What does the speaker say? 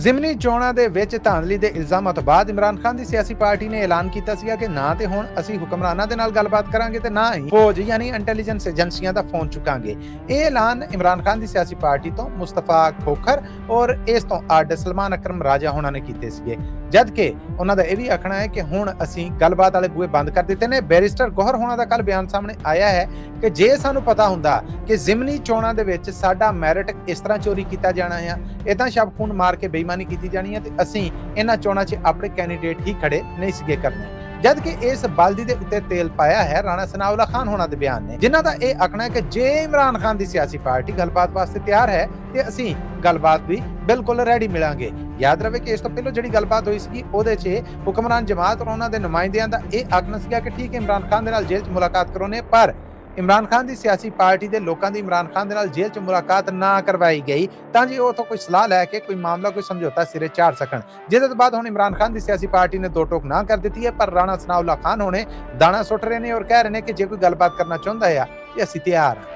ਜ਼ਿਮਨੀ ਚੋਣਾਂ ਦੇ ਵਿੱਚ ਧਾਂਦਲੀ ਦੇ ਇਲਜ਼ਾਮਾਂ ਤੋਂ ਬਾਅਦ ਇਮਰਾਨ ਖਾਨ ਦੀ ਸਿਆਸੀ ਪਾਰਟੀ ਨੇ ਐਲਾਨ ਕੀਤਾ ਸੀਗਾ ਕਿ ਨਾ ਤੇ ਹੁਣ ਅਸੀਂ ਹੁਕਮਰਾਨਾਂ ਦੇ ਨਾਲ ਗੱਲਬਾਤ ਕਰਾਂਗੇ ਤੇ ਨਾ ਹੀ ਫੌਜ ਯਾਨੀ ਇੰਟੈਲੀਜੈਂਸ ਏਜੰਸੀਆਂ ਦਾ ਫੋਨ ਚੁਕਾਂਗੇ। ਇਹ ਐਲਾਨ ਇਮਰਾਨ ਖਾਨ ਦੀ ਸਿਆਸੀ ਪਾਰਟੀ ਤੋਂ ਮੁਸਤਫਾ ਖੋਖਰ ਔਰ ਇਸ ਤੋਂ ਅੱਡ ਸਲਮਾਨ ਅਕਰਮ ਰਾਜਾ ਹੋਣਾ ਨੇ ਕੀਤੇ ਸੀਗੇ। ਜਦ ਕਿ ਉਹਨਾਂ ਦਾ ਇਹ ਵੀ ਆਖਣਾ ਹੈ ਕਿ ਹੁਣ ਅਸੀਂ ਗੱਲਬਾਤ ਵਾਲੇ ਬੂਹੇ ਬੰਦ ਕਰ ਦਿੱਤੇ ਨੇ। ਬੈਰਿਸਟਰ ਗੋਹਰ ਹੋਣਾ ਦਾ ਕੱਲ ਬਿਆਨ ਸਾਹਮਣੇ ਆਇਆ ਹੈ ਕਿ ਜੇ ਸਾਨੂੰ ਪਤਾ ਹੁੰਦਾ ਕਿ ਜ਼ਿਮਨੀ ਚੋਣਾਂ ਦੇ ਵਿੱਚ ਸਾਡਾ ਮੈਰਿਟ ਇਸ ਤਰ੍ਹਾਂ ਚੋਰੀ ਕੀਤਾ ਜਾਣਾ ਹੈ ਇਦਾਂ ਸ਼ਬ ਖੂਨ ਮਾਰ ਕੇ ਬੇਈਮਾਨੀ ਕੀਤੀ ਜਾਣੀ ਹੈ ਤੇ ਅਸੀਂ ਇਹਨਾਂ ਚੋਣਾਂ 'ਚ ਆਪਣੇ ਕੈਂਡੀਡੇਟ ਹੀ ਖੜੇ ਨਹੀਂ ਸੀਗੇ ਕਰਨੇ। ਜਦ ਕਿ ਇਸ ਬਲਦੀ ਦੇ ਉੱਤੇ ਤੇਲ ਪਾਇਆ ਹੈ, ਰਾਣਾ ਸਨਾਉਲਾ ਖਾਨ ਹੋਣਾ ਦੇ ਬਿਆਨ ਨੇ, ਜਿਨ੍ਹਾਂ ਦਾ ਇਹ ਆਖਣਾ ਹੈ ਕਿ ਜੇ ਇਮਰਾਨ ਖਾਨ ਦੀ ਸਿਆਸੀ ਪਾਰਟੀ ਗੱਲਬਾਤ ਵਾਸਤੇ ਤਿਆਰ ਹੈ, ਤੇ ਅਸੀਂ ਗੱਲਬਾਤ ਵੀ ਬਿਲਕੁਲ ਰੈਡੀ ਮਿਲਾਂਗੇ। ਯਾਦ ਰਵੇ ਕਿ ਇਸ ਤੋਂ ਪਹਿਲਾਂ ਜਿਹੜੀ ਗੱਲਬਾਤ ਹੋਈ ਸੀ ਉਹਦੇ 'ਚ ਹੁਕਮਰਾਨ ਜਮਾਤ ਔਰ ਉਹਨਾਂ ਦੇ ਨੁਮਾਇੰਦਿਆਂ ਦਾ ਇਹ ਆਖਣਾ ਸੀਗਾ ਕਿ ਠੀਕ ਹੈ, ਇਮਰਾਨ ਖਾਨ ਦੇ ਨਾਲ ਜੇਲ੍ਹ 'ਚ ਮੁਲਾਕਾਤ ਕਰੋਨੇ ਪਰ ਇਮਰਾਨ ਖਾਨ ਦੀ ਸਿਆਸੀ ਪਾਰਟੀ ਦੇ ਲੋਕਾਂ ਦੀ ਇਮਰਾਨ ਖਾਨ ਦੇ ਨਾਲ ਜੇਲ੍ਹ 'ਚ ਮੁਲਾਕਾਤ ਨਾ ਕਰਵਾਈ ਗਈ, ਤਾਂ ਜੀ ਉਹ ਤੋਂ ਕੋਈ ਸਲਾਹ ਲੈ ਕੇ ਕੋਈ ਮਾਮਲਾ, ਕੋਈ ਸਮਝੌਤਾ ਸਿਰੇ ਚਾੜ ਸਕਣ। ਜਿਹਦੇ ਤੋਂ ਬਾਅਦ ਹੁਣ ਇਮਰਾਨ ਖਾਨ ਦੀ ਸਿਆਸੀ ਪਾਰਟੀ ਨੇ ਦੋ ਟੋਕ ਨਾ ਕਰ ਦਿੱਤੀ ਹੈ, ਪਰ ਰਾਣਾ ਸਨਾਉਲਾ ਖਾਨ ਹੋਣੇ ਦਾਣਾ ਸੁੱਟ ਰਹੇ ਨੇ ਔਰ ਕਹਿ ਰਹੇ ਨੇ ਕਿ ਜੇ ਕੋਈ ਗੱਲਬਾਤ ਕਰਨਾ ਚਾਹੁੰਦਾ ਹੈ ਅਸੀਂ ਤਿਆਰ ਹਾਂ।